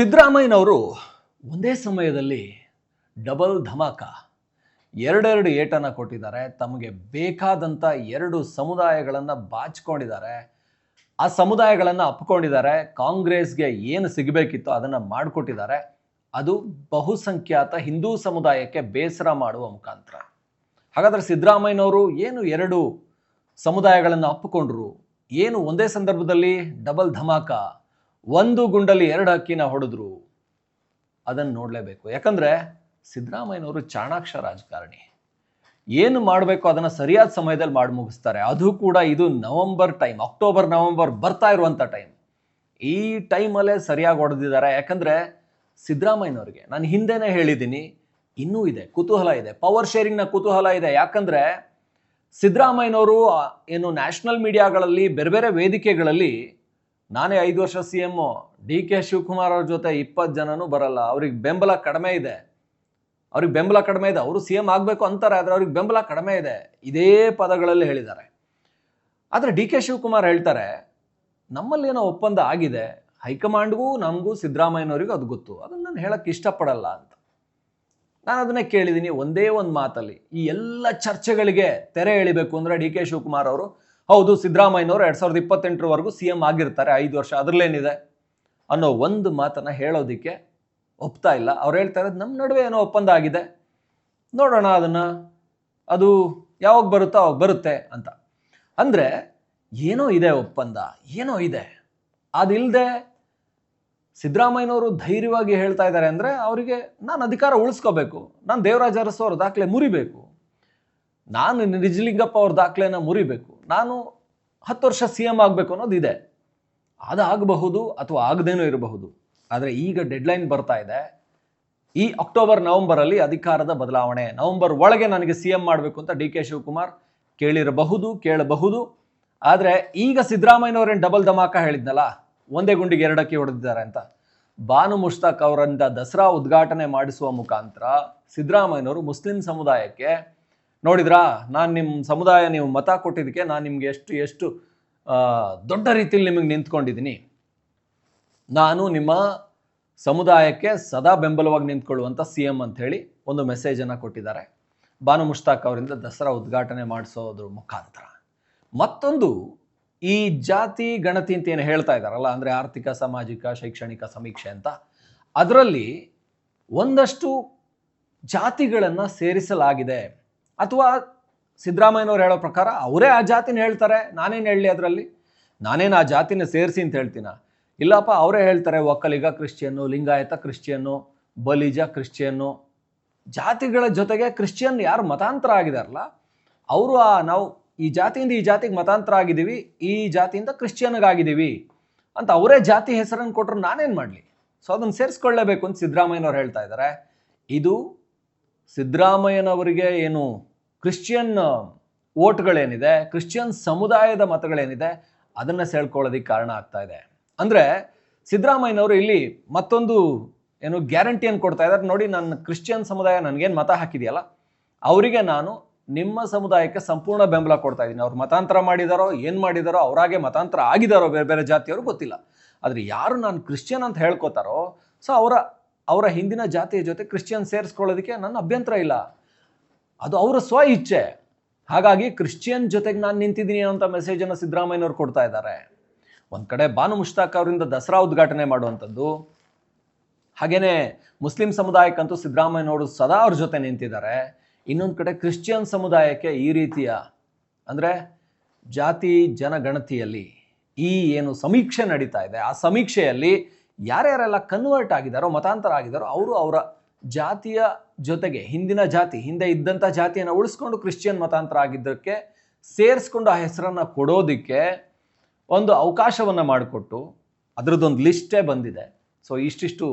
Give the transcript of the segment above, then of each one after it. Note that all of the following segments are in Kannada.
ಸಿದ್ದರಾಮಯ್ಯನವರು ಒಂದೇ ಸಮಯದಲ್ಲಿ ಡಬಲ್ ಧಮಾಕ, ಎರಡೆರಡು ಏಟನ್ನು ಕೊಟ್ಟಿದ್ದಾರೆ. ತಮಗೆ ಬೇಕಾದಂಥ ಎರಡು ಸಮುದಾಯಗಳನ್ನು ಬಾಚಿಕೊಂಡಿದ್ದಾರೆ. ಆ ಸಮುದಾಯಗಳನ್ನು ಅಪ್ಕೊಂಡಿದ್ದಾರೆ. ಕಾಂಗ್ರೆಸ್ಗೆ ಏನು ಸಿಗಬೇಕಿತ್ತೋ ಅದನ್ನು ಮಾಡಿಕೊಟ್ಟಿದ್ದಾರೆ. ಅದು ಬಹುಸಂಖ್ಯಾತ ಹಿಂದೂ ಸಮುದಾಯಕ್ಕೆ ಬೇಸರ ಮಾಡುವ ಮುಖಾಂತರ. ಹಾಗಾದರೆ ಸಿದ್ದರಾಮಯ್ಯನವರು ಏನು ಎರಡು ಸಮುದಾಯಗಳನ್ನು ಅಪ್ಪಿಕೊಂಡ್ರು? ಏನು ಒಂದೇ ಸಂದರ್ಭದಲ್ಲಿ ಡಬಲ್ ಧಮಾಕ ಒಂದು ಗುಂಡಲ್ಲಿ ಎರಡು ಹಕ್ಕಿನ ಹೊಡೆದ್ರು. ಅದನ್ನು ನೋಡಲೇಬೇಕು. ಯಾಕಂದರೆ ಸಿದ್ದರಾಮಯ್ಯನವರು ಚಾಣಾಕ್ಷ ರಾಜಕಾರಣಿ. ಏನು ಮಾಡಬೇಕು ಅದನ್ನು ಸರಿಯಾದ ಸಮಯದಲ್ಲಿ ಮಾಡಿ ಮುಗಿಸ್ತಾರೆ. ಅದು ಕೂಡ ಇದು ನವಂಬರ್ ಟೈಮ್, ಅಕ್ಟೋಬರ್, ನವಂಬರ್ ಬರ್ತಾ ಇರುವಂಥ ಟೈಮ್. ಈ ಟೈಮಲ್ಲೇ ಸರಿಯಾಗಿ ಹೊಡೆದಿದ್ದಾರೆ. ಯಾಕಂದರೆ ಸಿದ್ದರಾಮಯ್ಯನವ್ರಿಗೆ ನಾನು ಹಿಂದೆನೇ ಹೇಳಿದ್ದೀನಿ, ಇನ್ನೂ ಇದೆ, ಕುತೂಹಲ ಇದೆ, ಪವರ್ ಶೇರಿಂಗ್ನ ಕುತೂಹಲ ಇದೆ. ಯಾಕಂದರೆ ಸಿದ್ದರಾಮಯ್ಯನವರು ಏನು ನ್ಯಾಷನಲ್ ಮೀಡಿಯಾಗಳಲ್ಲಿ, ಬೇರೆ ಬೇರೆ ವೇದಿಕೆಗಳಲ್ಲಿ ನಾನೇ ಐದು ವರ್ಷ C M D K Shivakumar ಅವ್ರ ಜೊತೆ ಇಪ್ಪತ್ತು ಜನನೂ ಬರಲ್ಲ. ಅವ್ರಿಗೆ ಬೆಂಬಲ ಕಡಿಮೆ ಇದೆ. ಅವ್ರಿಗೆ ಬೆಂಬಲ ಕಡಿಮೆ ಇದೆ. ಅವರು ಸಿ ಎಂ ಆಗಬೇಕು ಅಂತಾರೆ, ಆದರೆ ಅವ್ರಿಗೆ ಬೆಂಬಲ ಕಡಿಮೆ ಇದೆ. ಇದೇ ಪದಗಳಲ್ಲಿ ಹೇಳಿದ್ದಾರೆ. ಆದರೆ ಡಿ ಕೆ ಶಿವಕುಮಾರ್ ಹೇಳ್ತಾರೆ, ನಮ್ಮಲ್ಲೇನೋ ಒಪ್ಪಂದ ಆಗಿದೆ. ಹೈಕಮಾಂಡ್ಗೂ ನಮಗೂ ಸಿದ್ದರಾಮಯ್ಯನವರಿಗೂ ಅದು ಗೊತ್ತು. ಅದನ್ನು ನಾನು ಹೇಳಕ್ಕೆ ಇಷ್ಟಪಡಲ್ಲ ಅಂತ. ನಾನು ಅದನ್ನೇ ಕೇಳಿದ್ದೀನಿ ಒಂದೇ ಒಂದು ಮಾತಲ್ಲಿ ಈ ಎಲ್ಲ ಚರ್ಚೆಗಳಿಗೆ ತೆರೆ ಎಳಿಬೇಕು ಅಂದರೆ ಡಿ ಕೆ ಶಿವಕುಮಾರ್ ಅವರು ಹೌದು, ಸಿದ್ದರಾಮಯ್ಯನವರು ಎರಡು ಸಾವಿರದ ಇಪ್ಪತ್ತೆಂಟರವರೆಗೂ ಸಿ ಎಂ ಆಗಿರ್ತಾರೆ, ಐದು ವರ್ಷ ಅದರಲ್ಲೇನಿದೆ ಅನ್ನೋ ಒಂದು ಮಾತನ್ನು ಹೇಳೋದಕ್ಕೆ ಒಪ್ತಾ ಇಲ್ಲ. ಅವ್ರು ಹೇಳ್ತಾ ಇರೋದು ನಮ್ಮ ನಡುವೆ ಏನೋ ಒಪ್ಪಂದ ಆಗಿದೆ. ನೋಡೋಣ ಅದನ್ನು. ಅದು ಯಾವಾಗ ಬರುತ್ತೋ ಅವಾಗ ಬರುತ್ತೆ ಅಂತ. ಅಂದರೆ ಏನೋ ಇದೆ ಒಪ್ಪಂದ, ಏನೋ ಇದೆ. ಅದಿಲ್ಲದೆ ಸಿದ್ದರಾಮಯ್ಯನವರು ಧೈರ್ಯವಾಗಿ ಹೇಳ್ತಾ ಇದ್ದಾರೆ ಅಂದರೆ ಅವರಿಗೆ ನಾನು ಅಧಿಕಾರ ಉಳಿಸ್ಕೋಬೇಕು. ನಾನು ದೇವರಾಜ ಅರಸು ಅವ್ರ ದಾಖಲೆ ಮುರಿಬೇಕು. ನಾನು ನಿಜಲಿಂಗಪ್ಪ ಅವ್ರ ದಾಖಲೆನ ಮುರಿಬೇಕು. ನಾನು ಹತ್ತು ವರ್ಷ ಸಿ ಎಂ ಆಗಬೇಕು ಅನ್ನೋದು ಇದೆ. ಅದಾಗಬಹುದು ಅಥವಾ ಆಗದೇನೂ ಇರಬಹುದು. ಆದರೆ ಈಗ ಡೆಡ್ಲೈನ್ ಬರ್ತಾ ಇದೆ. ಈ ಅಕ್ಟೋಬರ್ ನವೆಂಬರಲ್ಲಿ ಅಧಿಕಾರದ ಬದಲಾವಣೆ. ನವೆಂಬರ್ ಒಳಗೆ ನನಗೆ ಸಿ ಎಂ ಮಾಡಬೇಕು ಅಂತ ಡಿ ಕೆ ಶಿವಕುಮಾರ್ ಕೇಳಿರಬಹುದು, ಕೇಳಬಹುದು. ಆದರೆ ಈಗ ಸಿದ್ದರಾಮಯ್ಯನವರೇನು ಡಬಲ್ ಧಮಾಕ ಹೇಳಿದ್ನಲ್ಲ? ಒಂದೇ ಗುಂಡಿಗೆ ಎರಡಕ್ಕೆ ಹೊಡೆದಿದ್ದಾರೆ ಅಂತ. ಬಾನು ಮುಷ್ತಾಕ್ ಅವರಿಂದ ದಸರಾ ಉದ್ಘಾಟನೆ ಮಾಡಿಸುವ ಮುಖಾಂತರ ಸಿದ್ದರಾಮಯ್ಯನವರು ಮುಸ್ಲಿಂ ಸಮುದಾಯಕ್ಕೆ ನೋಡಿದ್ರಾ? ನಾನು ನಿಮ್ಮ ಸಮುದಾಯ ನೀವು ಮತ ಕೊಟ್ಟಿದ್ದಕ್ಕೆ ನಾನು ನಿಮಗೆ ಎಷ್ಟು ಎಷ್ಟು ದೊಡ್ಡ ರೀತಿಯಲ್ಲಿ ನಿಮಗೆ ನಿಂತ್ಕೊಂಡಿದ್ದೀನಿ ನಾನು ನಿಮ್ಮ ಸಮುದಾಯಕ್ಕೆ ಸದಾ ಬೆಂಬಲವಾಗಿ ನಿಂತ್ಕೊಳ್ಳುವಂಥ ಸಿ ಅಂತ ಹೇಳಿ ಒಂದು ಮೆಸೇಜನ್ನು ಕೊಟ್ಟಿದ್ದಾರೆ. ಬಾನು ಮುಷ್ತಾಕ್ ಅವರಿಂದ ದಸರಾ ಉದ್ಘಾಟನೆ ಮಾಡಿಸೋದ್ರ ಮುಖಾಂತರ. ಮತ್ತೊಂದು, ಈ ಜಾತಿ ಗಣತಿ ಅಂತ ಏನು ಹೇಳ್ತಾ ಇದ್ದಾರಲ್ಲ, ಅಂದರೆ ಆರ್ಥಿಕ, ಸಾಮಾಜಿಕ, ಶೈಕ್ಷಣಿಕ ಸಮೀಕ್ಷೆ ಅಂತ, ಅದರಲ್ಲಿ ಒಂದಷ್ಟು ಜಾತಿಗಳನ್ನು ಸೇರಿಸಲಾಗಿದೆ. ಅಥವಾ ಸಿದ್ದರಾಮಯ್ಯನವ್ರು ಹೇಳೋ ಪ್ರಕಾರ ಅವರೇ ಆ ಜಾತಿನ ಹೇಳ್ತಾರೆ, ನಾನೇನು ಹೇಳಲಿ ಅದರಲ್ಲಿ? ನಾನೇನು ಆ ಜಾತಿನ ಸೇರಿಸಿ ಅಂತ ಹೇಳ್ತೀನ? ಇಲ್ಲಪ್ಪ, ಅವರೇ ಹೇಳ್ತಾರೆ, Vokkaliga Christian, Lingayat Christian, Balija Christian. ಜಾತಿಗಳ ಜೊತೆಗೆ ಕ್ರಿಶ್ಚಿಯನ್ ಯಾರು ಮತಾಂತರ ಆಗಿದಾರಲ್ಲ, ಅವರು ಆ, ನಾವು ಈ ಜಾತಿಯಿಂದ ಈ ಜಾತಿಗೆ ಮತಾಂತರ ಆಗಿದ್ದೀವಿ, ಈ ಜಾತಿಯಿಂದ ಕ್ರಿಶ್ಚಿಯನ್ಗಾಗಿದ್ದೀವಿ ಅಂತ ಅವರೇ ಜಾತಿ ಹೆಸರನ್ನು ಕೊಟ್ಟರು ನಾನೇನು ಮಾಡಲಿ? ಸೊ ಅದನ್ನು ಸೇರಿಸ್ಕೊಳ್ಳೇಬೇಕು ಅಂತ ಸಿದ್ದರಾಮಯ್ಯನವ್ರು ಹೇಳ್ತಾ ಇದ್ದಾರೆ ಇದು ಸಿದ್ದರಾಮಯ್ಯನವರಿಗೆ ಏನು ಕ್ರಿಶ್ಚಿಯನ್ ಓಟ್ಗಳೇನಿದೆ, ಕ್ರಿಶ್ಚಿಯನ್ ಸಮುದಾಯದ ಮತಗಳೇನಿದೆ, ಅದನ್ನು ಸೇಳ್ಕೊಳ್ಳೋದಕ್ಕೆ ಕಾರಣ ಆಗ್ತಾ ಇದೆ. ಅಂದರೆ ಸಿದ್ದರಾಮಯ್ಯನವರು ಇಲ್ಲಿ ಮತ್ತೊಂದು ಏನು ಗ್ಯಾರಂಟಿಯನ್ನು ಕೊಡ್ತಾ ಇದ್ದಾರೆ ನೋಡಿ, ನನ್ನ ಕ್ರಿಶ್ಚಿಯನ್ ಸಮುದಾಯ ನನಗೇನು ಮತ ಹಾಕಿದೆಯಲ್ಲ, ಅವರಿಗೆ ನಾನು ನಿಮ್ಮ ಸಮುದಾಯಕ್ಕೆ ಸಂಪೂರ್ಣ ಬೆಂಬಲ ಕೊಡ್ತಾ ಇದ್ದೀನಿ. ಅವ್ರು ಮತಾಂತರ ಮಾಡಿದಾರೋ, ಏನು ಮಾಡಿದಾರೋ, ಅವರಾಗೆ ಮತಾಂತರ ಆಗಿದಾರೋ, ಬೇರೆ ಬೇರೆ ಜಾತಿಯವರು ಗೊತ್ತಿಲ್ಲ. ಆದರೆ ಯಾರು ನಾನು ಕ್ರಿಶ್ಚಿಯನ್ ಅಂತ ಹೇಳ್ಕೊತಾರೋ, ಸೊ ಅವರ ಅವರ ಹಿಂದಿನ ಜಾತಿಯ ಜೊತೆ ಕ್ರಿಶ್ಚಿಯನ್ ಸೇರಿಸ್ಕೊಳ್ಳೋದಕ್ಕೆ ನನ್ನ ಅಭ್ಯಂತರ ಇಲ್ಲ. ಅದು ಅವರ ಸ್ವ ಇಚ್ಛೆ. ಹಾಗಾಗಿ ಕ್ರಿಶ್ಚಿಯನ್ ಜೊತೆಗೆ ನಾನು ನಿಂತಿದ್ದೀನಿ ಅಂತ ಮೆಸೇಜನ್ನು ಸಿದ್ದರಾಮಯ್ಯನವ್ರು ಕೊಡ್ತಾ ಇದ್ದಾರೆ. ಒಂದು ಕಡೆ ಬಾನು ಮುಷ್ತಾಕ್ ಅವರಿಂದ ದಸರಾ ಉದ್ಘಾಟನೆ ಮಾಡುವಂಥದ್ದು. ಹಾಗೇನೆ ಮುಸ್ಲಿಂ ಸಮುದಾಯಕ್ಕಂತೂ ಸಿದ್ದರಾಮಯ್ಯನವರು ಸದಾ ಅವ್ರ ಜೊತೆ ನಿಂತಿದ್ದಾರೆ. ಇನ್ನೊಂದು ಕಡೆ ಕ್ರಿಶ್ಚಿಯನ್ ಸಮುದಾಯಕ್ಕೆ ಈ ರೀತಿಯ ಅಂದರೆ ಜಾತಿ, ಜನಗಣತಿಯಲ್ಲಿ ಈ ಏನು ಸಮೀಕ್ಷೆ ನಡೀತಾ ಇದೆ. ಆ ಸಮೀಕ್ಷೆಯಲ್ಲಿ ಯಾರ್ಯಾರೆಲ್ಲ ಕನ್ವರ್ಟ್ ಆಗಿದ್ದಾರೋ, ಮತಾಂತರ ಆಗಿದ್ದಾರೋ, ಅವರು ಅವರ ಜಾತಿಯ ಜೊತೆಗೆ ಹಿಂದಿನ ಜಾತಿ, ಹಿಂದೆ ಇದ್ದಂಥ ಜಾತಿಯನ್ನು ಉಳಿಸ್ಕೊಂಡು ಕ್ರಿಶ್ಚಿಯನ್ ಮತಾಂತರ ಆಗಿದ್ದಕ್ಕೆ, ಸೇರಿಸ್ಕೊಂಡು ಆ ಹೆಸರನ್ನು ಕೊಡೋದಕ್ಕೆ ಒಂದು ಅವಕಾಶವನ್ನು ಮಾಡಿಕೊಟ್ಟು ಅದರದ್ದೊಂದು ಲಿಸ್ಟೇ ಬಂದಿದೆ. ಸೊ ಇಷ್ಟಿಷ್ಟು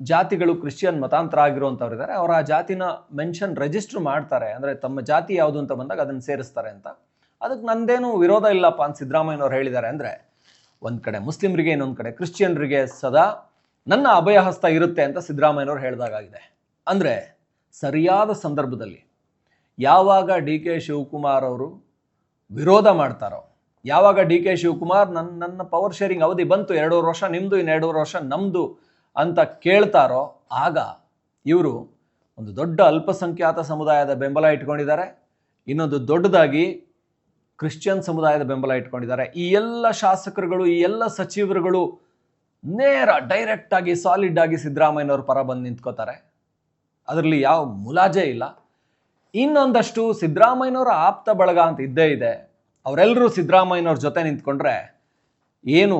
ಜಾತಿಗಳು ಕ್ರಿಶ್ಚಿಯನ್ ಮತಾಂತರ ಆಗಿರುವಂಥವ್ರು ಇದ್ದಾರೆ ಅವರ ಆ ಜಾತಿನ ಮೆನ್ಷನ್ ರಿಜಿಸ್ಟರ್ ಮಾಡ್ತಾರೆ. ಅಂದರೆ ತಮ್ಮ ಜಾತಿ ಯಾವುದು ಅಂತ ಬಂದಾಗ ಅದನ್ನು ಸೇರಿಸ್ತಾರೆ ಅಂತ. ಅದಕ್ಕೆ ನಂದೇನು ವಿರೋಧ ಇಲ್ಲಪ್ಪ ಅಂತ ಸಿದ್ದರಾಮಯ್ಯನವ್ರು ಹೇಳಿದ್ದಾರೆ. ಅಂದರೆ ಒಂದು ಕಡೆ ಮುಸ್ಲಿಮರಿಗೆ, ಇನ್ನೊಂದು ಕಡೆ ಕ್ರಿಶ್ಚಿಯನ್ರಿಗೆ ಸದಾ ನನ್ನ ಅಭಯ ಹಸ್ತ ಇರುತ್ತೆ ಅಂತ ಸಿದ್ದರಾಮಯ್ಯನವ್ರು ಹೇಳಿದಾಗಿದೆ ಅಂದರೆ ಸರಿಯಾದ ಸಂದರ್ಭದಲ್ಲಿ ಯಾವಾಗ ಡಿ ಕೆ ಶಿವಕುಮಾರ್ ಅವರು ವಿರೋಧ ಮಾಡ್ತಾರೋ, ಯಾವಾಗ ಡಿ ಕೆ ಶಿವಕುಮಾರ್ ನನ್ನ ನನ್ನ ಪವರ್ ಶೇರಿಂಗ್ ಅವಧಿ ಬಂತು, ಎರಡೂವರೆ ವರ್ಷ ನಿಮ್ಮದು ಇನ್ನು ಎರಡೂವರೆ ವರ್ಷ ನಮ್ಮದು ಅಂತ ಕೇಳ್ತಾರೋ, ಆಗ ಇವರು ಒಂದು ದೊಡ್ಡ ಅಲ್ಪಸಂಖ್ಯಾತ ಸಮುದಾಯದ ಬೆಂಬಲ ಇಟ್ಕೊಂಡಿದ್ದಾರೆ. ಇನ್ನೊಂದು ದೊಡ್ಡದಾಗಿ ಕ್ರಿಶ್ಚಿಯನ್ ಸಮುದಾಯದ ಬೆಂಬಲ ಇಟ್ಕೊಂಡಿದ್ದಾರೆ. ಈ ಎಲ್ಲ ಶಾಸಕರುಗಳು, ಈ ಎಲ್ಲ ಸಚಿವರುಗಳು ನೇರ ಡೈರೆಕ್ಟ್ ಆಗಿ ಸಾಲಿಡ್ ಆಗಿ ಸಿದ್ದರಾಮಯ್ಯನವ್ರ ಪರ ಬಂದು ನಿಂತ್ಕೋತಾರೆ. ಅದರಲ್ಲಿ ಯಾವ ಮುಲಾಜೆ ಇಲ್ಲ. ಇನ್ನೊಂದಷ್ಟು ಸಿದ್ದರಾಮಯ್ಯನವರ ಆಪ್ತ ಬಳಗ ಅಂತ ಇದ್ದೇ ಇದೆ. ಅವರೆಲ್ಲರೂ ಸಿದ್ದರಾಮಯ್ಯನವ್ರ ಜೊತೆ ನಿಂತ್ಕೊಂಡ್ರೆ ಏನು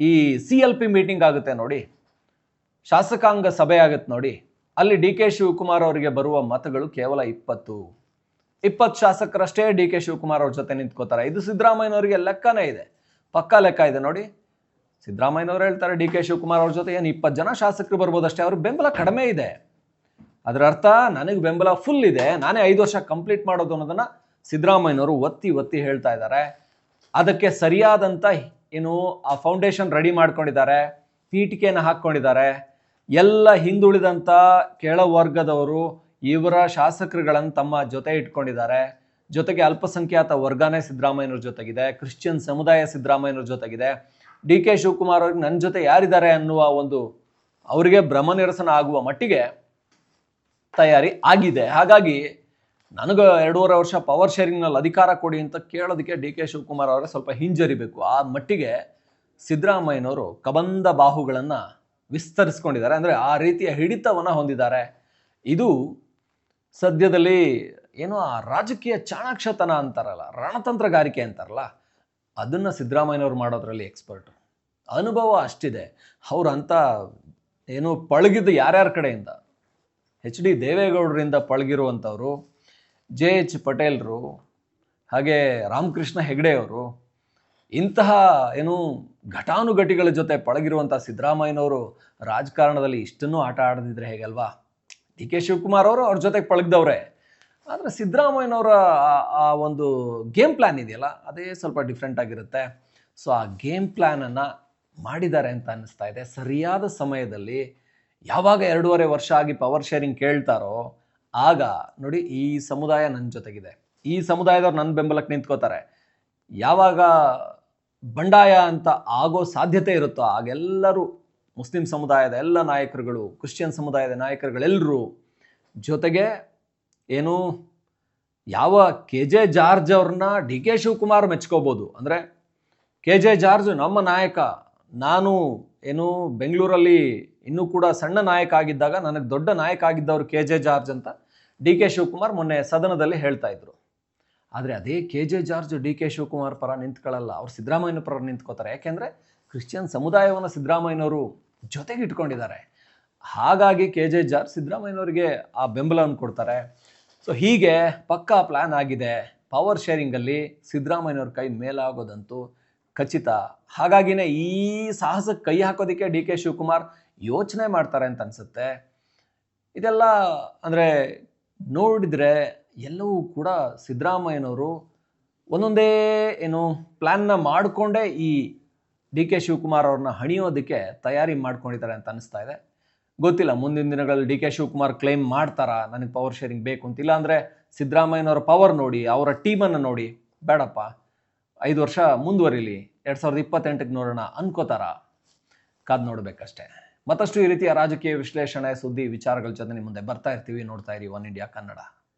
ಈ ಸಿ ಎಲ್ ಪಿ ಮೀಟಿಂಗ್ ಆಗುತ್ತೆ ನೋಡಿ, ಶಾಸಕಾಂಗ ಸಭೆ ಆಗುತ್ತೆ ನೋಡಿ, ಅಲ್ಲಿ ಡಿ ಕೆ ಶಿವಕುಮಾರ್ ಅವರಿಗೆ ಬರುವ ಮತಗಳು ಕೇವಲ ಇಪ್ಪತ್ತು. ಇಪ್ಪತ್ತು ಶಾಸಕರಷ್ಟೇ ಡಿ ಕೆ ಶಿವಕುಮಾರ್ ಅವ್ರ ಜೊತೆ ನಿಂತ್ಕೋತಾರೆ. ಇದು ಸಿದ್ದರಾಮಯ್ಯನವರಿಗೆ ಲೆಕ್ಕನೇ ಇದೆ. ಪಕ್ಕಾ ಲೆಕ್ಕ ಇದೆ ನೋಡಿ. ಸಿದ್ದರಾಮಯ್ಯನವರು ಹೇಳ್ತಾರೆ, ಡಿ ಕೆ ಶಿವಕುಮಾರ್ ಅವ್ರ ಜೊತೆ ಏನು ಇಪ್ಪತ್ತು ಜನ ಶಾಸಕರು ಬರ್ಬೋದಷ್ಟೇ ಅವ್ರ ಬೆಂಬಲ ಕಡಿಮೆ ಇದೆ. ಅದರ ಅರ್ಥ ನನಗೆ ಬೆಂಬಲ ಫುಲ್ ಇದೆ. ನಾನೇ ಐದು ವರ್ಷ ಕಂಪ್ಲೀಟ್ ಮಾಡೋದು ಅನ್ನೋದನ್ನ ಸಿದ್ದರಾಮಯ್ಯನವರು ಒತ್ತಿ ಒತ್ತಿ ಹೇಳ್ತಾ ಇದ್ದಾರೆ. ಅದಕ್ಕೆ ಸರಿಯಾದಂಥ ಏನು ಆ ಫೌಂಡೇಶನ್ ರೆಡಿ ಮಾಡ್ಕೊಂಡಿದ್ದಾರೆ, ಪೀಠಿಕೆಯನ್ನು ಹಾಕ್ಕೊಂಡಿದ್ದಾರೆ. ಎಲ್ಲ ಹಿಂದುಳಿದಂಥ ಕೆಳವರ್ಗದವರು ಇವರ ಶಾಸಕರುಗಳನ್ನು ತಮ್ಮ ಜೊತೆ ಇಟ್ಕೊಂಡಿದ್ದಾರೆ. ಜೊತೆಗೆ ಅಲ್ಪಸಂಖ್ಯಾತ ವರ್ಗನೇ ಸಿದ್ದರಾಮಯ್ಯನವ್ರ ಜೊತೆಗಿದೆ ಕ್ರಿಶ್ಚಿಯನ್ ಸಮುದಾಯ ಸಿದ್ದರಾಮಯ್ಯನವ್ರ ಜೊತೆಗಿದೆ. ಡಿ ಕೆ ಶಿವಕುಮಾರ್ ಅವ್ರಿಗೆ ನನ್ನ ಜೊತೆ ಯಾರಿದ್ದಾರೆ ಅನ್ನುವ ಒಂದು ಅವರಿಗೆ ಭ್ರಮ ನಿರಸನ ಆಗುವ ಮಟ್ಟಿಗೆ ತಯಾರಿ ಆಗಿದೆ. ಹಾಗಾಗಿ ನನಗೆ ಎರಡೂವರೆ ವರ್ಷ ಪವರ್ ಶೇರಿಂಗ್ನಲ್ಲಿ ಅಧಿಕಾರ ಕೊಡಿ ಅಂತ ಕೇಳೋದಕ್ಕೆ ಡಿ ಕೆ ಶಿವಕುಮಾರ್ ಅವರೇ ಸ್ವಲ್ಪ ಹಿಂಜರಿಬೇಕು. ಆ ಮಟ್ಟಿಗೆ ಸಿದ್ದರಾಮಯ್ಯನವರು ಕಬಂದ ಬಾಹುಗಳನ್ನು ವಿಸ್ತರಿಸ್ಕೊಂಡಿದ್ದಾರೆ. ಅಂದರೆ ಆ ರೀತಿಯ ಹಿಡಿತವನ್ನು ಹೊಂದಿದ್ದಾರೆ. ಇದು ಸದ್ಯದಲ್ಲಿ ಏನೋ ಆ ರಾಜಕೀಯ ಚಾಣಾಕ್ಷತನ ಅಂತಾರಲ್ಲ, ರಣತಂತ್ರಗಾರಿಕೆ ಅಂತಾರಲ್ಲ, ಅದನ್ನು ಸಿದ್ದರಾಮಯ್ಯನವ್ರು ಮಾಡೋದ್ರಲ್ಲಿ ಎಕ್ಸ್ಪರ್ಟು ಅನುಭವ ಅಷ್ಟಿದೆ. ಅವ್ರು ಅಂತ ಏನು ಪಳಗಿದ್ದು ಯಾರ್ಯಾರ ಕಡೆಯಿಂದ ಎಚ್ ಡಿ ದೇವೇಗೌಡರಿಂದ ಪಳಗಿರುವಂಥವರು, ಜೆ ಎಚ್ ಪಟೇಲ್ರು, ಹಾಗೆ ರಾಮಕೃಷ್ಣ ಹೆಗಡೆ ಅವರು ಇಂತಹ ಏನು ಘಟಾನುಘಟಿಗಳ ಜೊತೆ ಪಳಗಿರುವಂಥ ಸಿದ್ದರಾಮಯ್ಯನವರು ರಾಜಕಾರಣದಲ್ಲಿ ಇಷ್ಟನ್ನೂ ಆಟ ಆಡದಿದ್ರೆ ಹೇಗಲ್ವಾ? ಡಿ ಕೆ ಶಿವಕುಮಾರ್ ಅವರು ಅವ್ರ ಜೊತೆಗೆ ಪಳಗ್ದವ್ರೆ. ಆದರೆ ಸಿದ್ದರಾಮಯ್ಯನವರ ಆ ಒಂದು ಗೇಮ್ ಪ್ಲ್ಯಾನ್ ಇದೆಯಲ್ಲ, ಅದೇ ಸ್ವಲ್ಪ ಡಿಫ್ರೆಂಟ್ ಆಗಿರುತ್ತೆ. ಸೊ ಆ ಗೇಮ್ ಪ್ಲ್ಯಾನನ್ನು ಮಾಡಿದ್ದಾರೆ ಅಂತ ಅನ್ನಿಸ್ತಾ ಇದೆ. ಸರಿಯಾದ ಸಮಯದಲ್ಲಿ ಯಾವಾಗ ಎರಡೂವರೆ ವರ್ಷ ಆಗಿ ಪವರ್ ಶೇರಿಂಗ್ ಕೇಳ್ತಾರೋ ಆಗ ನೋಡಿ ಈ ಸಮುದಾಯ ನನ್ನ ಜೊತೆಗಿದೆ. ಈ ಸಮುದಾಯದವ್ರು ನನ್ನ ಬೆಂಬಲಕ್ಕೆ ನಿಂತ್ಕೋತಾರೆ. ಯಾವಾಗ ಬಂಡಾಯ ಅಂತ ಆಗೋ ಸಾಧ್ಯತೆ ಇರುತ್ತೋ ಆಗೆಲ್ಲರೂ ಮುಸ್ಲಿಂ ಸಮುದಾಯದ ಎಲ್ಲ ನಾಯಕರುಗಳು, ಕ್ರಿಶ್ಚಿಯನ್ ಸಮುದಾಯದ ನಾಯಕರುಗಳೆಲ್ಲರೂ ಜೊತೆಗೆ ಏನು ಯಾವ ಕೆ ಜೆ ಜಾರ್ಜ್ ಅವ್ರನ್ನ ಡಿ ಕೆ ಶಿವಕುಮಾರ್ ಮೆಚ್ಕೋಬೋದು. ಅಂದರೆ ಕೆ ಜೆ ಜಾರ್ಜ್ ನಮ್ಮ ನಾಯಕ, ನಾನು ಏನು ಬೆಂಗಳೂರಲ್ಲಿ ಇನ್ನೂ ಕೂಡ ಸಣ್ಣ ನಾಯಕ ಆಗಿದ್ದಾಗ ನನಗೆ ದೊಡ್ಡ ನಾಯಕ ಆಗಿದ್ದವರು ಕೆ ಜೆ ಜಾರ್ಜ್ ಅಂತ ಡಿ ಕೆ ಶಿವಕುಮಾರ್ ಮೊನ್ನೆ ಸದನದಲ್ಲಿ ಹೇಳ್ತಾ ಇದ್ರು. ಆದರೆ ಅದೇ K J George D K Shivakumar ಪರ ನಿಂತ್ಕೊಳ್ಳಲ್ಲ. ಅವ್ರು ಸಿದ್ದರಾಮಯ್ಯನ ಪರ ನಿಂತ್ಕೋತಾರೆ. ಯಾಕೆಂದರೆ ಕ್ರಿಶ್ಚಿಯನ್ ಸಮುದಾಯವನ್ನು ಸಿದ್ದರಾಮಯ್ಯನವರು ಜೊತೆಗೆ ಇಟ್ಕೊಂಡಿದ್ದಾರೆ. ಹಾಗಾಗಿ ಕೆ ಜೆ ಜಾರ್ಜ್ ಸಿದ್ದರಾಮಯ್ಯನವರಿಗೆ ಆ ಬೆಂಬಲವನ್ನು ಕೊಡ್ತಾರೆ. ಸೊ ಹೀಗೆ ಪಕ್ಕಾ ಪ್ಲ್ಯಾನ್ ಆಗಿದೆ. ಪವರ್ ಶೇರಿಂಗಲ್ಲಿ ಸಿದ್ದರಾಮಯ್ಯನವ್ರ ಕೈ ಮೇಲಾಗೋದಂತೂ ಖಚಿತ. ಹಾಗಾಗಿನೇ ಈ ಸಾಹಸಕ್ಕೆ ಕೈ ಹಾಕೋದಕ್ಕೆ ಡಿ ಕೆ ಶಿವಕುಮಾರ್ ಯೋಚನೆ ಮಾಡ್ತಾರೆ ಅಂತ ಅನ್ಸುತ್ತೆ. ಇದೆಲ್ಲ ಅಂದರೆ ನೋಡಿದರೆ ಎಲ್ಲವೂ ಕೂಡ ಸಿದ್ದರಾಮಯ್ಯನವರು ಒಂದೊಂದೇ ಏನು ಪ್ಲ್ಯಾನ್ನ ಮಾಡಿಕೊಂಡೇ ಈ ಡಿ ಕೆ ಶಿವಕುಮಾರ್ ಅವ್ರನ್ನ ಹಣಿಯೋದಕ್ಕೆ ತಯಾರಿ ಮಾಡ್ಕೊಂಡಿದ್ದಾರೆ ಅಂತ ಅನಿಸ್ತಾ ಇದೆ. ಗೊತ್ತಿಲ್ಲ, ಮುಂದಿನ ದಿನಗಳಲ್ಲಿ ಡಿ ಕೆ ಶಿವಕುಮಾರ್ ಕ್ಲೈಮ್ ಮಾಡ್ತಾರಾ? ನನಗೆ ಪವರ್ ಶೇರಿಂಗ್ ಬೇಕು ಅಂತ ಇಲ್ಲ ಅಂದರೆ ಸಿದ್ದರಾಮಯ್ಯನವರ ಪವರ್ ನೋಡಿ, ಅವರ ಟೀಮನ್ನು ನೋಡಿ. ಬೇಡಪ್ಪ. ಐದು ವರ್ಷ ಮುಂದುವರಿಲಿ, ಎರಡು ಸಾವಿರದ ಇಪ್ಪತ್ತೆಂಟಕ್ಕೆ ನೋಡೋಣ ಅನ್ಕೋತಾರ. ಕಾದ್ ನೋಡಬೇಕಷ್ಟೇ. ಮತ್ತಷ್ಟು ಈ ರೀತಿಯ ರಾಜಕೀಯ ವಿಶ್ಲೇಷಣೆ ಸುದ್ದಿ ವಿಚಾರಗಳ ಜೊತೆ ನಿಮ್ಮ ಮುಂದೆ ಬರ್ತಾ ಇರ್ತೀವಿ. ನೋಡ್ತಾ ಇರಿ ಒನ್ ಇಂಡಿಯಾ ಕನ್ನಡ.